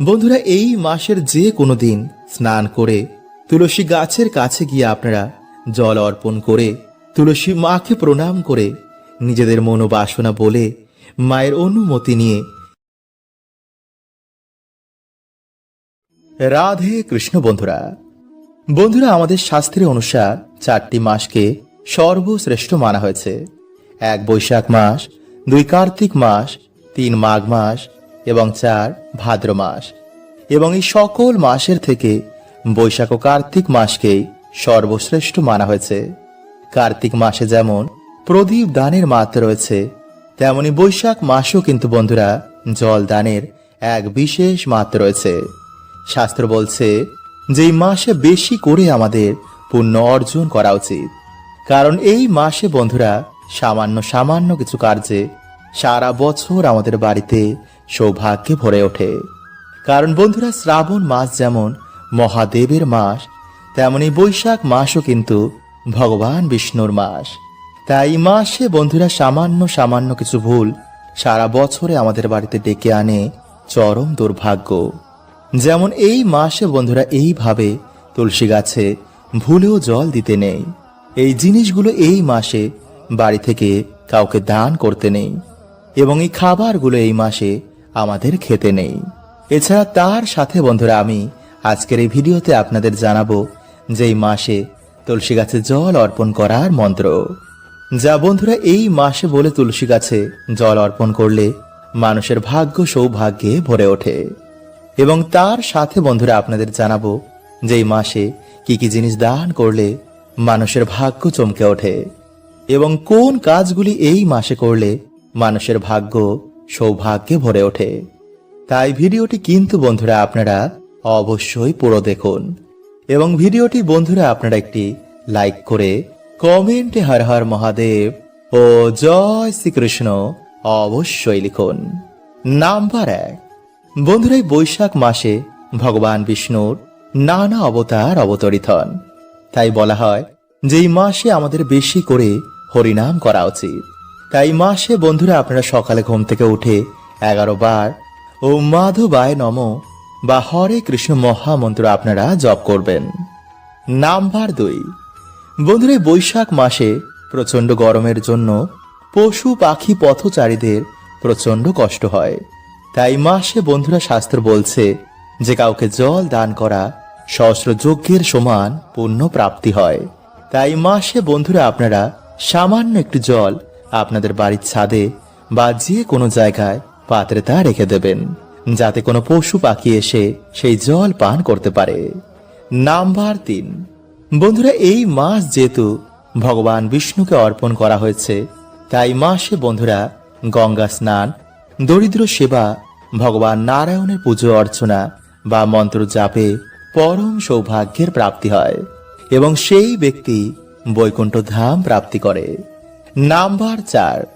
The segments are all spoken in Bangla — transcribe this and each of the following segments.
বন্ধুরা, এই মাসের যে কোনো দিন স্নান করে তুলসী গাছের কাছে গিয়ে আপনারা জল অর্পণ করে তুলসী মাকে প্রণাম করে নিজেদের মনোবাসনা বলে মায়ের অনুমতি নিয়ে রাধে কৃষ্ণ বন্ধুরা বন্ধুরা, আমাদের শাস্ত্রের অনুসার চারটি মাসকে সর্বশ্রেষ্ঠ মানা হয়েছে। এক বৈশাখ মাস, দুই কার্তিক মাস, তিন মাঘ মাস এবং চার ভাদ্র মাস। এবং এই সকল মাসের থেকে বৈশাখ ও কার্তিক মাসকেই সর্বশ্রেষ্ঠ মানা হয়েছে। কার্তিক মাসে যেমন প্রদীপ দানের মাত্রা রয়েছে, তেমনি বৈশাখ মাসেও কিন্তু বন্ধুরা জল দানের এক বিশেষ মাত্রা রয়েছে। শাস্ত্র বলছে যে মাসে বেশি করে আমাদের পুণ্য অর্জন করা উচিত। কারণ এই মাসে বন্ধুরা সামান্য সামান্য কিছু কার্যে সারা বছর আমাদের বাড়িতে সৌভাগ্যে ভরে ওঠে। কারণ বন্ধুরা, শ্রাবণ মাস যেমন মহাদেবের মাস, তেমনি বৈশাখ মাসও কিন্তু ভগবান বিষ্ণুর মাস। তাই মাসে বন্ধুরা, সামান্য সামান্য কিছু ভুল সারা বছরে আমাদের বাড়িতে ডেকে আনে চরম দুর্ভাগ্য। যেমন এই মাসে বন্ধুরা এইভাবে তুলসী গাছে ভুলেও জল দিতে নেই। এই জিনিসগুলো এই মাসে বাড়ি থেকে কাউকে দান করতে নেই। এবং এই খাবারগুলো এই মাসে আমাদের খেতে নেই। এছাড়া তার সাথে, বন্ধুরা, আমি আজকের এই ভিডিওতে আপনাদের জানাব যে এই মাসে তুলসী গাছে জল অর্পণ করার মন্ত্র। যা, বন্ধুরা, এই মাসে বলে তুলসী গাছে জল অর্পণ করলে মানুষের ভাগ্য সৌভাগ্যে ভরে ওঠে। এবং তার সাথে, বন্ধুরা, আপনাদের জানাব যে এই মাসে কি কি জিনিস দান করলে মানুষের ভাগ্য চমকে ওঠে। এবং কোন কাজগুলি এই মাসে করলে মানুষের ভাগ্য সৌভাগ্যে ভরে ওঠে। তাই ভিডিওটি কিন্তু বন্ধুরা আপনারা অবশ্যই পুরো দেখুন এবং ভিডিওটি বন্ধুরা আপনারা একটি লাইক করে কমেন্টে হর হর মহাদেব ও জয় শ্রীকৃষ্ণ অবশ্যই লিখুন। নাম্বার এক। বন্ধুরা বৈশাখ মাসে ভগবান বিষ্ণুর নানা অবতার অবতরিত হন। তাই বলা হয় যে এই মাসে আমাদের বেশি করে হরিনাম করা উচিত। তাই মাসে বন্ধুরা আপনারা সকালে ঘুম থেকে উঠে এগারো বার ও মাধবায় নম বা হরে কৃষ্ণ মহামন্ত্র আপনারা জপ করবেন। নাম্বার দুই। বন্ধুরা বৈশাখ মাসে প্রচণ্ড গরমের জন্য পশু পাখি পথচারীদের প্রচণ্ড কষ্ট হয়। তাই মাসে বন্ধুরা শাস্ত্র বলছে, যে কাউকে জল দান করা সহস্র যজ্ঞের সমান পুণ্য প্রাপ্তি হয়। তাই মাসে বন্ধুরা আপনারা সামান্য একটু জল আপনাদের বাড়ির ছাদে বা যে কোনো জায়গায় পাত্রে তা রেখে দেবেন, যাতে কোনো পশু পাখি এসে সেই জল পান করতে পারে। নাম্বার তিন। বন্ধুরা, এই মাস যেহেতু ভগবান বিষ্ণুকে অর্পণ করা হয়েছে, তাই মাসে বন্ধুরা গঙ্গা স্নান, দরিদ্র সেবা, ভগবান নারায়ণের পুজো অর্চনা বা মন্ত্র জাপে পরম সৌভাগ্যের প্রাপ্তি হয় এবং সেই ব্যক্তি বৈকুণ্ঠ ধাম প্রাপ্তি করে। নাম্বার চার।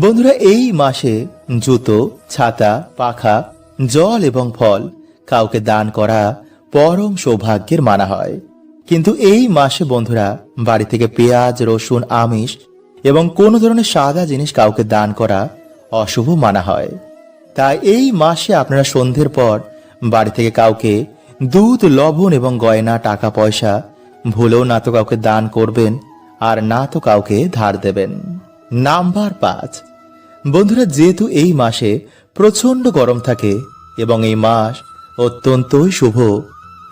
বন্ধুরা, এই মাসে জুতো, ছাতা, পাখা, জল এবং ফল কাউকে দান করা পরম সৌভাগ্যের মানা হয়। কিন্তু এই মাসে বন্ধুরা, বাড়ি থেকে পেঁয়াজ, রসুন, আমিষ এবং কোনো ধরনের সাদা জিনিস কাউকে দান করা অশুভ মানা হয়। তাই এই মাসে আপনারা সন্ধ্যের পর বাড়ি থেকে কাউকে দুধ, লবণ এবং গয়না, টাকা, পয়সা ভুলেও না তো কাউকে দান করবেন। আর না তো কাউকে ধার দেবেন। নাম্বার পাঁচ। বন্ধুরা, যেহেতু এই মাসে প্রচণ্ড গরম থাকে এবং এই মাস অত্যন্তই শুভ,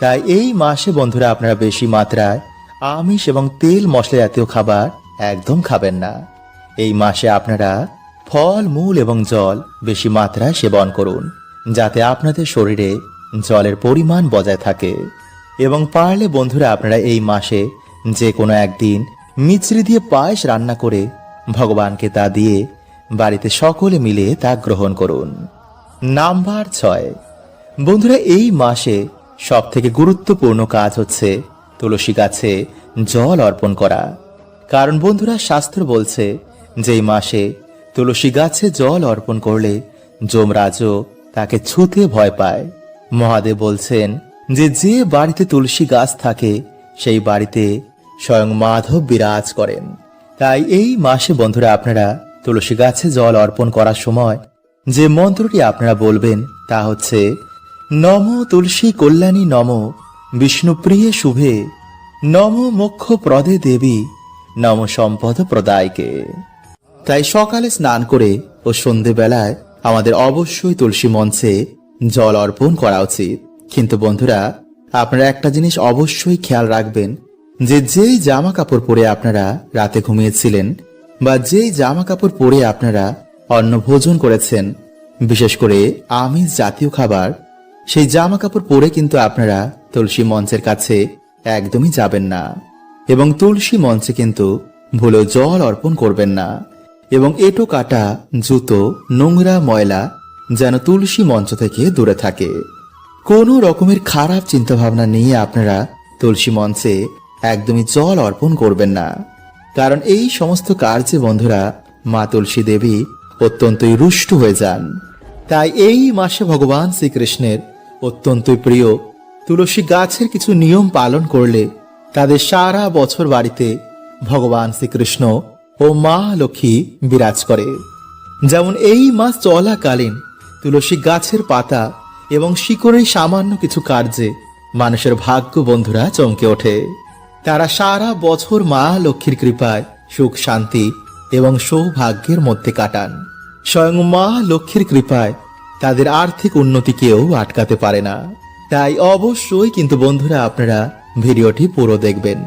তাই এই মাসে বন্ধুরা আপনারা বেশি মাত্রায় আমিষ এবং তেল মশলা জাতীয় খাবার একদম খাবেন না। এই মাসে আপনারা ফল, মূল এবং জল বেশি মাত্রায় সেবন করুন, যাতে আপনাদের শরীরে জলের পরিমাণ বজায় থাকে। এবং পারলে বন্ধুরা আপনারা এই মাসে যে কোনো একদিন মিছরি দিয়ে পায়েস রান্না করে ভগবানকে তা দিয়ে বাড়িতে সকলে মিলে তা গ্রহণ করুন। নাম্বার ছয়। বন্ধুরা, এই মাসে সব থেকে গুরুত্বপূর্ণ কাজ হচ্ছে তুলসী গাছে জল অর্পণ করা। কারণ বন্ধুরা, শাস্ত্র বলছে যে মাসে তুলসী গাছে জল অর্পণ করলে যমরাজও তাকে ছুতে ভয় পায়। মহাদেব বলছেন যে যে বাড়িতে তুলসী গাছ থাকে, সেই বাড়িতে স্বয়ং মাধব বিরাজ করেন। তাই এই মাসে বন্ধুরা আপনারা তুলসী গাছে জল অর্পণ করার সময় যে মন্ত্রটি আপনারা বলবেন তা হচ্ছে, নম তুলসী কল্যাণী নম বিষ্ণুপ্রিয়ে শুভে, নম মোক্ষ প্রদে দেবী, নম সম্পদ প্রদায়কে। তাই সকালে স্নান করে ও সন্ধেবেলায় আমাদের অবশ্যই তুলসী মঞ্চে জল অর্পণ করা উচিত। কিন্তু বন্ধুরা, আপনারা একটা জিনিস অবশ্যই খেয়াল রাখবেন যে যেই জামা কাপড় পরে আপনারা রাতে ঘুমিয়েছিলেন বা যেই জামা কাপড় পরে আপনারা অন্ন ভোজন করেছেন, বিশেষ করে আমিষ জাতীয় খাবার, সেই জামা কাপড় পরে কিন্তু আপনারা তুলসী মঞ্চের কাছে একদমই যাবেন না এবং তুলসী মঞ্চে কিন্তু ভুলেও জল অর্পণ করবেন না এবং এটো কাটা জুতো, নোংরা ময়লা যেন তুলসী মঞ্চ থেকে দূরে থাকে। কোনো রকমের খারাপ চিন্তাভাবনা নিয়ে আপনারা তুলসী মঞ্চে একদমই জল অর্পণ করবেন না। কারণ এই সমস্ত কার্যে বন্ধুরা, মা তুলসী দেবী অত্যন্তই রুষ্ট হয়ে যান। তাই এই মাসে ভগবান শ্রীকৃষ্ণের অত্যন্তই প্রিয় তুলসী গাছের কিছু নিয়ম পালন করলে তাদের সারা বছর বাড়িতে ভগবান শ্রীকৃষ্ণ ও মা লক্ষ্মী বিরাজ করে। যেমন এই মাস চলাকালীন তুলসী গাছের পাতা এবং শিকড়ের সামান্য কিছু কার্যে মানুষের ভাগ্য বন্ধুরা চমকে ওঠে। তারা সারা বছর মা লক্ষ্মীর কৃপায় সুখ, শান্তি এবং সৌভাগ্যের মধ্যে কাটান। স্বয়ং মা লক্ষ্মীর কৃপায় তাদের আর্থিক উন্নতি কেউ আটকাতে পারে না। তাই অবশ্যই কিন্তু বন্ধুরা আপনারা ভিডিওটি পুরো দেখবেন।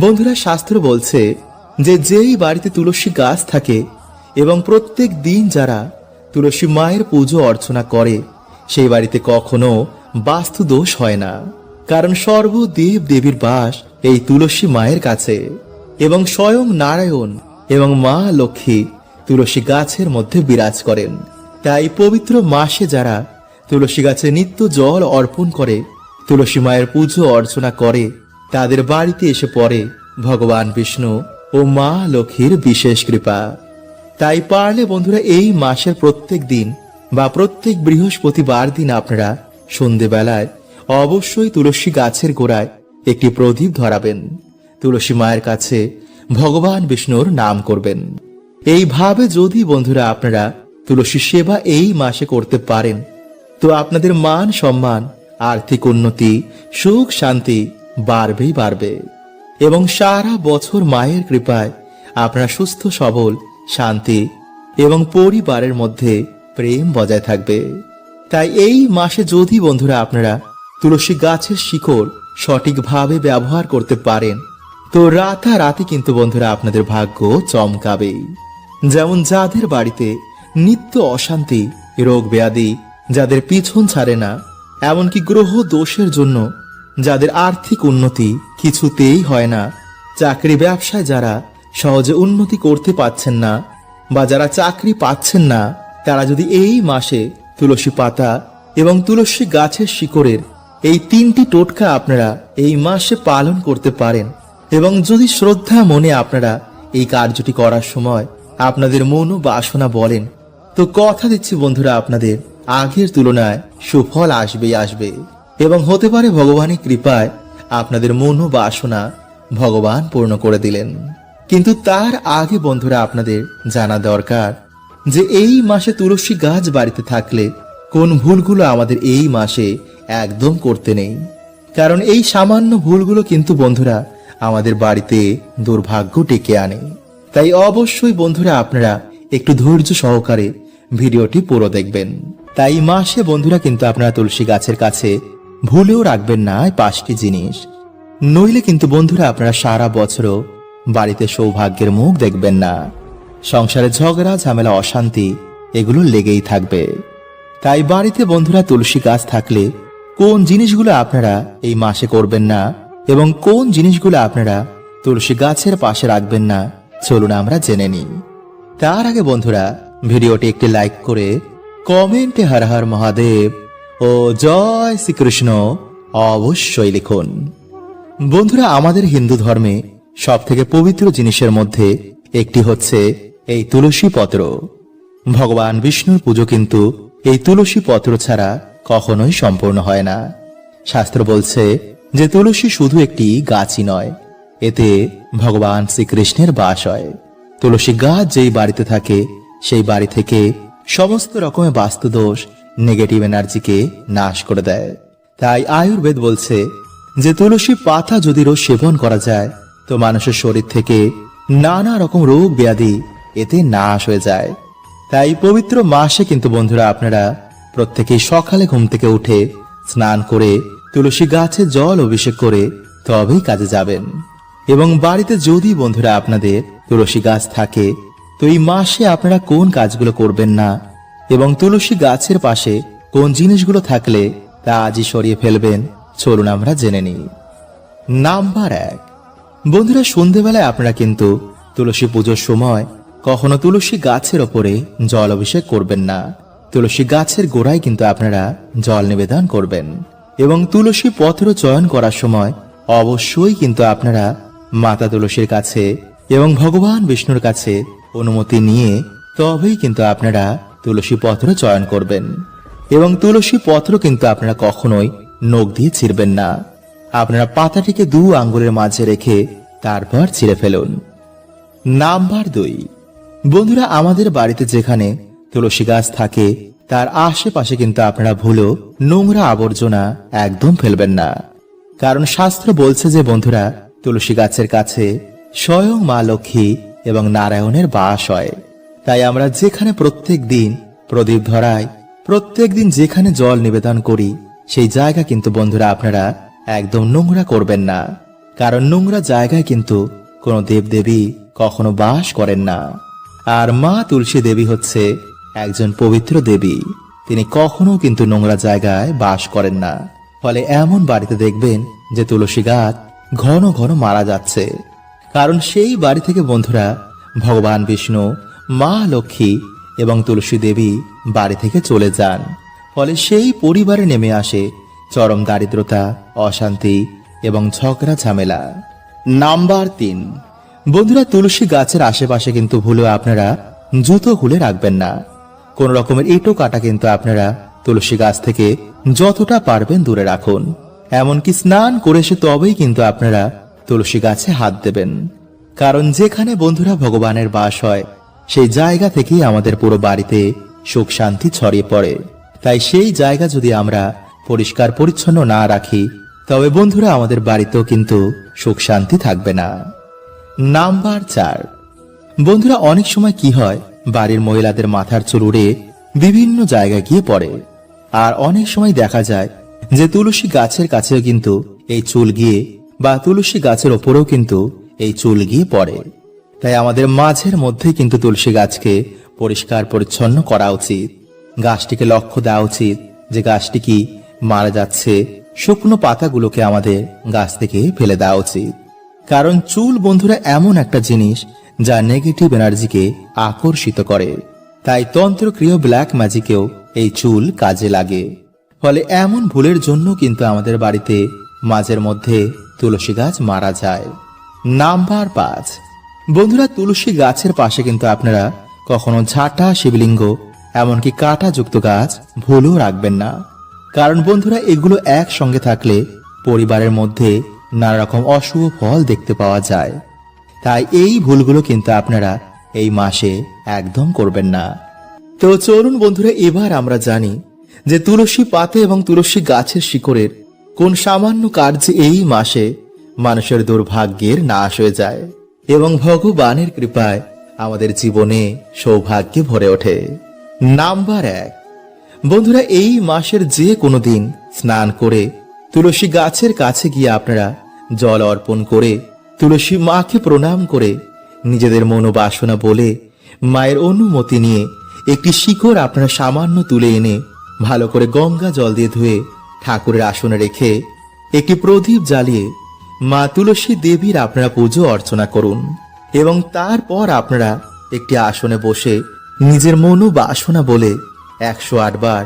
বন্ধুরা শাস্ত্র বলছে যে যেই বাড়িতে তুলসী গাছ থাকে এবং প্রত্যেক দিন যারা তুলসী মায়ের পুজো অর্চনা করে, সেই বাড়িতে কখনো বাস্তু দোষ হয় না। কারণ সর্বদেব দেবীর বাস এই তুলসী মায়ের কাছে এবং স্বয়ং নারায়ণ এবং মা লক্ষ্মী তুলসী গাছের মধ্যে বিরাজ করেন। তাই পবিত্র মাসে যারা তুলসী গাছে নিত্য জল অর্পণ করে, তুলসী মায়ের পুজো অর্চনা করে, তাদের বাড়িতে এসে পড়ে ভগবান বিষ্ণু ও মা লক্ষ্মীর বিশেষ কৃপা। তাই পারলে বন্ধুরা, এই মাসের প্রত্যেক দিন বা প্রত্যেক বৃহস্পতিবার দিন আপনারা সন্ধেবেলায় অবশ্যই তুলসী গাছের গোড়ায় একটি প্রদীপ ধরাবেন। তুলসী মায়ের কাছে ভগবান বিষ্ণুর নাম করবেন। এইভাবে যদি বন্ধুরা আপনারা তুলসী সেবা এই মাসে করতে পারেন, তো আপনাদের মান সম্মান, আর্থিক উন্নতি, সুখ, শান্তি বাড়বেই বাড়বে। এবং সারা বছর মায়ের কৃপায় আপনারা সুস্থ, সবল, শান্তি এবং পরিবারের মধ্যে প্রেম বজায় থাকবে। তাই এই মাসে যদি বন্ধুরা আপনারা তুলসী গাছের শিকড় সঠিকভাবে ব্যবহার করতে পারেন। তো রাতারাতি কিন্তু বন্ধুরা আপনাদের ভাগ্য চমকাবেই যেমন যাদের বাড়িতে নিত্য অশান্তি, রোগ ব্যাধি যাদের পিছন ছাড়ে না, এমনকি গ্রহ দোষের জন্য যাদের আর্থিক উন্নতি কিছুতেই হয় না, চাকরি ব্যবসায় যারা সহজে উন্নতি করতে পাচ্ছেন না বা যারা চাকরি পাচ্ছেন না, তারা যদি এই মাসে তুলসী পাতা এবং তুলসী গাছের শিকড়ের এই তিনটি টোটকা আপনারা এই মাসে পালন করতে পারেন। এবং যদি শ্রদ্ধা মনে আপনারা এই কার্যটি করার সময় আপনাদের মন ও বাসনা বলেন, তো কথা দিচ্ছি বন্ধুরা আপনাদের, আগের তুলনায় সুফল আসবেই আসবে। এবং হতে পারে ভগবানের কৃপায় আপনাদের মন ও বাসনা ভগবান পূর্ণ করে দিলেন। কিন্তু তার আগে বন্ধুরা আপনাদের জানা দরকার যে এই মাসে তুলসী গাছ বাড়িতে থাকলে কোন ভুলগুলো আমাদের এই মাসে একদম করতে নেই। কারণ এই সামান্য ভুলগুলো কিন্তু বন্ধুরা আমাদের বাড়িতে দুর্ভাগ্য ডেকে আনে। তাই অবশ্যই বন্ধুরা আপনারা একটু ধৈর্য সহকারে ভিডিওটি পুরো দেখবেন। তাই মাসে বন্ধুরা কিন্তু আপনারা তুলসী গাছের কাছে ভুলেও রাখবেন না পাঁচটি জিনিস। নইলে কিন্তু বন্ধুরা আপনারা সারা বছরও বাড়িতে সৌভাগ্যের মুখ দেখবেন না। সংসারে ঝগড়া, ঝামেলা, অশান্তি, এগুলো লেগেই থাকবে। তাই বাড়িতে বন্ধুরা তুলসী গাছ থাকলে কোন জিনিসগুলো আপনারা এই মাসে করবেন না এবং কোন জিনিসগুলো আপনারা তুলসী গাছের পাশে রাখবেন না, চলুন আমরা জেনে নিই। তার আগে বন্ধুরা, ভিডিওটি একটি লাইক করে কমেন্টে হর হর মহাদেব ও জয় শ্রীকৃষ্ণ অবশ্যই লিখুন। বন্ধুরা, আমাদের হিন্দু ধর্মে সব থেকে পবিত্র জিনিসের মধ্যে একটি হচ্ছে এই তুলসী পত্র। ভগবান বিষ্ণুর পুজো কিন্তু এই তুলসী পত্র ছাড়া কখনোই সম্পূর্ণ হয় না। শাস্ত্র বলছে যে তুলসী শুধু একটি গাছই নয়, এতে ভগবান শ্রীকৃষ্ণের বাস হয়। তুলসী গাছ যেই বাড়িতে থাকে, সেই বাড়ি থেকে সমস্ত রকমের বাস্তুদোষ নেগেটিভ এনার্জিকে নাশ করে দেয়। তাই আয়ুর্বেদ বলছে যে তুলসী পাতা যদি রোজ সেবন করা যায়, তো মানুষের শরীর থেকে নানা রকম রোগ ব্যাধি এতে নাশ হয়ে যায়। তাই পবিত্র মাসে কিন্তু বন্ধুরা আপনারা প্রত্যেকেই সকালে ঘুম থেকে উঠে স্নান করে তুলসী গাছে জল অভিষেক করে তবেই কাজে যাবেন। এবং বাড়িতে যদি বন্ধুরা আপনাদের তুলসী গাছ থাকে, তো এই মাসে আপনারা কোন কাজগুলো করবেন না? এবং তুলসী গাছের পাশে কোন জিনিসগুলো থাকলে তা আজই সরিয়ে ফেলবেন, চলুন আমরা জেনে নিই। নাম্বার এক। বন্ধুরা, সন্ধেবেলায় আপনারা কিন্তু তুলসী পুজোর সময় কখনো তুলসী গাছের ওপরে জল অভিষেক করবেন না। তুলসী গাছের গোড়ায় কিন্তু আপনারা জল নিবেদন করবেন। এবং তুলসী পত্র চয়ন করার সময় অবশ্যই কিন্তু আপনারা মাতা তুলসীর কাছে এবং ভগবান বিষ্ণুর কাছে অনুমতি নিয়ে তবেই কিন্তু আপনারা তুলসী পত্র চয়ন করবেন। এবং তুলসী পত্র কিন্তু আপনারা কখনোই নখ দিয়ে ছিঁড়বেন না। আপনারা পাতাটিকে দু আঙ্গুলের মাঝে রেখে তারপর ছিঁড়ে ফেলুন। নাম্বার দুই। বন্ধুরা, আমাদের বাড়িতে যেখানে তুলসী গাছ থাকে, তার আশেপাশে কিন্তু আপনারা ভুলো নোংরা আবর্জনা একদম ফেলবেন না। কারণ শাস্ত্র বলছে যে, বন্ধুরা, তুলসী গাছের কাছে স্বয়ং মা লক্ষ্মী এবং নারায়ণের বাস হয়। তাই আমরা যেখানে প্রত্যেক দিন প্রদীপ ধরাই, প্রত্যেক দিন যেখানে জল নিবেদন করি, সেই জায়গা কিন্তু, বন্ধুরা, আপনারা একদম নোংরা করবেন না। কারণ নোংরা জায়গায় কিন্তু কোনো দেবদেবী কখনো বাস করেন না। আর মা তুলসী দেবী হচ্ছে একজন পবিত্র দেবী। তিনি কখনো কিন্তু নোংরা জায়গায় বাস করেন না। ফলে এমন বাড়িতে দেখবেন যে তুলসী গাছ ঘন ঘন মারা যাচ্ছে। কারণ সেই বাড়ি থেকে বন্ধুরা ভগবান বিষ্ণু, মা লক্ষ্মী এবং তুলসী দেবী বাড়ি থেকে চলে যান। ফলে সেই পরিবারে নেমে আসে চরম দারিদ্রতা, অশান্তি এবং ঝগড়া ঝামেলা। নাম্বার তিন। বন্ধুরা, তুলসী গাছের আশেপাশে কিন্তু ভুলে আপনারা জুতো খুলে রাখবেন না। কোন রকমের ইটো কাটা কিন্তু আপনারা তুলসী গাছ থেকে যতটা পারবেন দূরে রাখুন। এমনকি স্নান করে এসে তবেই কিন্তু আপনারা তুলসী গাছে হাত দেবেন। কারণ যেখানে বন্ধুরা ভগবানের বাস হয়, সেই জায়গা থেকেই আমাদের পুরো বাড়িতে সুখ শান্তি ছড়িয়ে পড়ে। তাই সেই জায়গা যদি আমরা পরিষ্কার পরিচ্ছন্ন না রাখি, তবে বন্ধুরা, আমাদের বাড়িতেও কিন্তু সুখ শান্তি থাকবে না। নাম্বার চার। বন্ধুরা, অনেক সময় কি হয়, বাড়ির মহিলাদের মাথার চুল উড়ে বিভিন্ন জায়গায় গিয়ে পড়ে। আর অনেক সময় দেখা যায় যে তুলসী গাছের কাছেও কিন্তু এই চুল গিয়ে বা তুলসী গাছের ওপরেও কিন্তু এই চুল গিয়ে পড়ে। তাই আমাদের মাঝের মধ্যে কিন্তু তুলসী গাছকে পরিষ্কার পরিচ্ছন্ন করা উচিত। গাছটিকে লক্ষ্য দেওয়া উচিত যে গাছটি কি মারা যাচ্ছে। শুকনো পাতাগুলোকে আমাদের গাছ থেকে ফেলে দেওয়া উচিত। কারণ চুল বন্ধুরা এমন একটা জিনিস যা নেগেটিভ এনার্জিকে আকর্ষিত করে। তাই তন্ত্রক্রিয় ব্ল্যাক ম্যাজিকেও এই চুল কাজে লাগে। ফলে এমন ভুলের জন্য কিন্তু আমাদের বাড়িতে মাঝের মধ্যে তুলসী গাছ মারা যায়। নাম্বার পাঁচ। বন্ধুরা, তুলসী গাছের পাশে কিন্তু আপনারা কখনো ঝাঁটা, শিবলিঙ্গ, এমনকি কাঁটা যুক্ত গাছ ভুলও রাখবেন না। কারণ বন্ধুরা, এগুলো একসঙ্গে থাকলে পরিবারের মধ্যে নানা রকম অশুভ ফল দেখতে পাওয়া যায়। তাই এই ভুলগুলো কিন্তু আপনারা এই মাসে একদম করবেন না। তো চলুন বন্ধুরা, এবার আমরা জানি যে তুলসী পাতে এবং তুলসী গাছের শিকড়ের কোন সামান্য কার্যে এই মাসে মানুষের দুর্ভাগ্যের নাশ হয়ে যায় এবং ভগবানের কৃপায় আমাদের জীবনে সৌভাগ্যে ভরে ওঠে। নাম্বার এক, বন্ধুরা, এই মাসের যে কোনো দিন স্নান করে তুলসী গাছের কাছে গিয়ে আপনারা জল অর্পণ করে, তুলসী মাকে প্রণাম করে, নিজেদের মনোবাসনা বলে, মায়ের অনুমতি নিয়ে একটি শিকড় আপনারা সামান্য তুলে এনে ভালো করে গঙ্গা জল দিয়ে ধুয়ে ঠাকুরের আসনে রেখে একটি প্রদীপ জ্বালিয়ে মা তুলসী দেবীর আপনারা পুজো অর্চনা করুন এবং তারপর আপনারা একটি আসনে বসে নিজের মনোবাসনা বলে একশো বার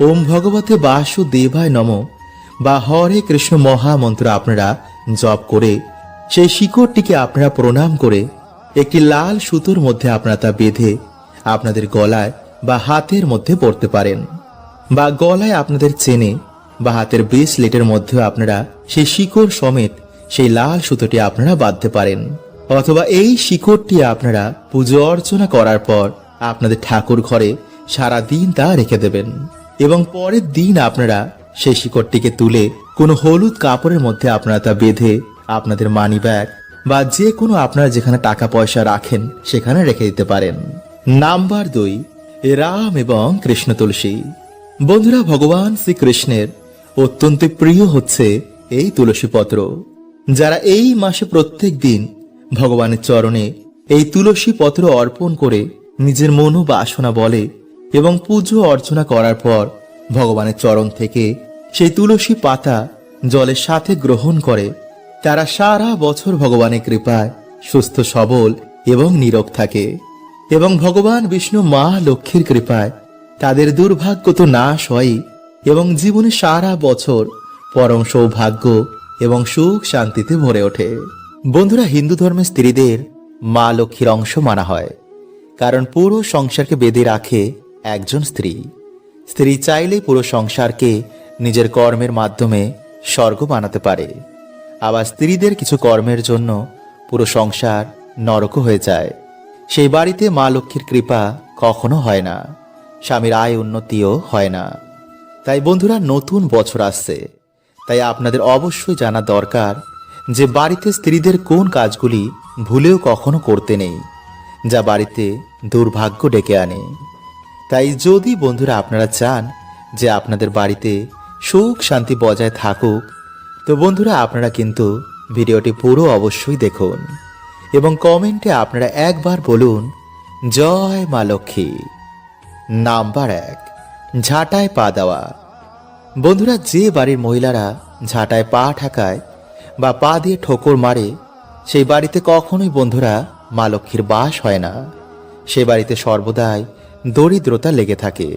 ওম ভগবতে বাসুদেবায় নম বা হরে কৃষ্ণ মহামন্ত্র আপনারা জপ করে সেই শিকড়টিকে আপনারা প্রণাম করে একটি লাল সুতোর মধ্যে আপনারা তা বেঁধে আপনাদের গলায় বা হাতের মধ্যে পড়তে পারেন বা গলায় আপনাদের চেনে বা হাতের ব্রেসলেটের মধ্যেও আপনারা সেই শিকড় সমেত সেই লাল সুতোটি আপনারা বাঁধতে পারেন। অথবা এই শিকড়টি আপনারা পুজো অর্চনা করার পর আপনাদের ঠাকুর ঘরে সারা দিন তা রেখে দেবেন। এবং পরের দিন আপনারা সেই শিকড়টিকে তুলে কোনো হলুদ কাপড়ের মধ্যে আপনারা তা বেঁধে আপনাদের মানি ব্যাগ বা যে কোনো আপনারা যেখানে টাকা পয়সা রাখেন সেখানে রেখে দিতে পারেন। নাম্বার দুই রাম এবং কৃষ্ণ তুলসী। বন্ধুরা, ভগবান শ্রীকৃষ্ণের অত্যন্ত প্রিয় হচ্ছে এই তুলসী পত্র। যারা এই মাসে প্রত্যেক দিন ভগবানের চরণে এই তুলসী পত্র অর্পণ করে নিজের মনো মনোবাসনা বলে এবং পুজো অর্চনা করার পর ভগবানের চরণ থেকে সেই তুলসী পাতা জলের সাথে গ্রহণ করে, তারা সারা বছর ভগবানের কৃপায় সুস্থ, সবল এবং নীরব থাকে এবং ভগবান বিষ্ণু মা লক্ষ্মীর কৃপায় তাদের দুর্ভাগ্য তো নাশ হয় এবং জীবনে সারা বছর পরম সৌভাগ্য এবং সুখ শান্তিতে ভরে ওঠে। বন্ধুরা, হিন্দু ধর্মের স্ত্রীদের মা লক্ষ্মীর অংশ মানা হয়, কারণ পুরো সংসারকে বেঁধে রাখে একজন স্ত্রী। স্ত্রী চাইলে পুরো সংসারকে নিজের কর্মের মাধ্যমে স্বর্গ বানাতে পারে। আবার স্ত্রীদের কিছু কর্মের জন্য পুরো সংসার নরক হয়ে যায়। সেই বাড়িতে মা লক্ষ্মীর কৃপা কখনো হয় না। স্বামীর আয় উন্নতিও হয় না। তাই বন্ধুরা, নতুন বছর আসছে। তাই আপনাদের অবশ্যই জানা দরকার যে বাড়িতে স্ত্রীদের কোন কাজগুলি ভুলেও কখনো করতে নেই, যা বাড়িতে দুর্ভাগ্য ডেকে আনে। তাই যদি বন্ধুরা আপনারা চান যে আপনাদের বাড়িতে সুখ শান্তি বজায় থাকুক। তো বন্ধুরা, আপনারা কিন্তু ভিডিওটি পুরো অবশ্যই দেখুন এবং কমেন্টে আপনারা একবার বলুন, জয় মা লক্ষ্মী। নাম্বার এক, ঝাঁটায় পা দেওয়া। বন্ধুরা, যে বাড়ির মহিলারা ঝাঁটায় পা ঠাকায় বা পা দিয়ে ঠোকর মারে, সেই বাড়িতে কখনোই বন্ধুরা মা লক্ষ্মীর বাস হয় না। সে বাড়িতে সর্বদাই দরিদ্রতা লেগে থাকে।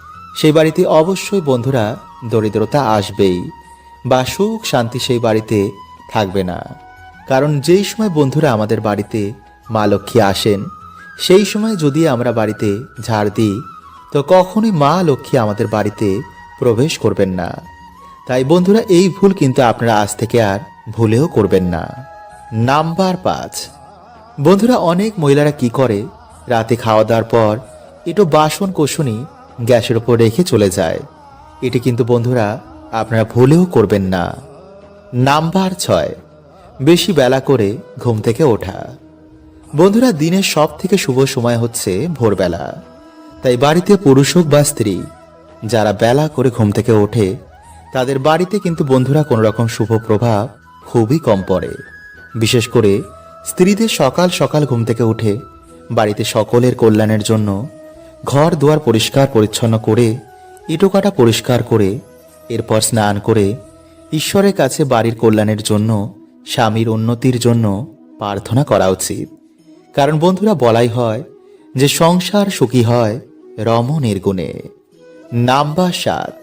সেই বাড়িতে অবশ্যই বন্ধুরা দরিদ্রতা আসবেই। বা সুখ, শান্তি সেই বাড়িতে থাকবে না। কারণ যেই সময় বন্ধুরা আমাদের বাড়িতে মা লক্ষ্মী আসেন, সেই সময় যদি আমরা বাড়িতে ঝাড় দিই, তো কখনোই মা লক্ষ্মী আমাদের বাড়িতে প্রবেশ করবেন না। তাই বন্ধুরা, এই ভুল কিন্তু আপনারা আজ থেকে আর ভুলেও করবেন না। নাম্বার পাঁচ। বন্ধুরা, অনেক মহিলারা কি করে? রাতে খাওয়া দাওয়ার পর একটু বাসন কোষণই গ্যাসের ওপর রেখে চলে যায়। এটি কিন্তু বন্ধুরা আপনারা ভুলেও করবেন না। নাম্বার ছয়, বেশি বেলা করে ঘুম থেকে ওঠা। বন্ধুরা, দিনের সব থেকে শুভ সময় হচ্ছে ভোরবেলা। তাই বাড়িতে পুরুষ হোক বা স্ত্রী, যারা বেলা করে ঘুম থেকে ওঠে, তাদের বাড়িতে কিন্তু বন্ধুরা কোনো রকম শুভ প্রভাব খুবই কম পড়ে। বিশেষ করে স্ত্রীদের সকাল সকাল ঘুম থেকে উঠে বাড়িতে সকলের কল্যাণের জন্য ঘর দুয়ার পরিষ্কার পরিচ্ছন্ন করে, ইটোকাটা পরিষ্কার করে, এরপর স্নান করে, ঈশ্বরের কাছে বাড়ির কল্যাণের জন্য, স্বামীর উন্নতির জন্য প্রার্থনা করা উচিত। কারণ বন্ধুরা, বলাই হয় যে সংসার সুখী হয় রমণের গুণে নাম্বার সাত।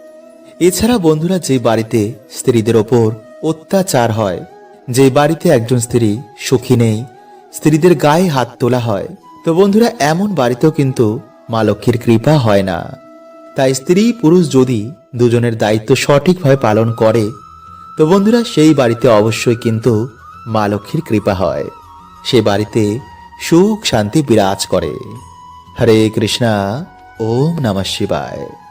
এছাড়া বন্ধুরা, যে বাড়িতে স্ত্রীদের ওপর অত্যাচার হয়, যে বাড়িতে একজন স্ত্রী সুখী নেই, স্ত্রীদের গায়ে হাত তোলা হয়, তো বন্ধুরা, এমন বাড়িতেও কিন্তু মা লক্ষ্মীর কৃপা হয় না। তাই স্ত্রী পুরুষ যদি দুজনের দায়িত্ব সঠিকভাবে পালন করে, তো বন্ধুরা সেই বাড়িতে অবশ্যই কিন্তু মা লক্ষ্মীর কৃপা হয়। সে বাড়িতে সুখ শান্তি বিরাজ করে। হরে কৃষ্ণা, ওম নমঃ শিবায়।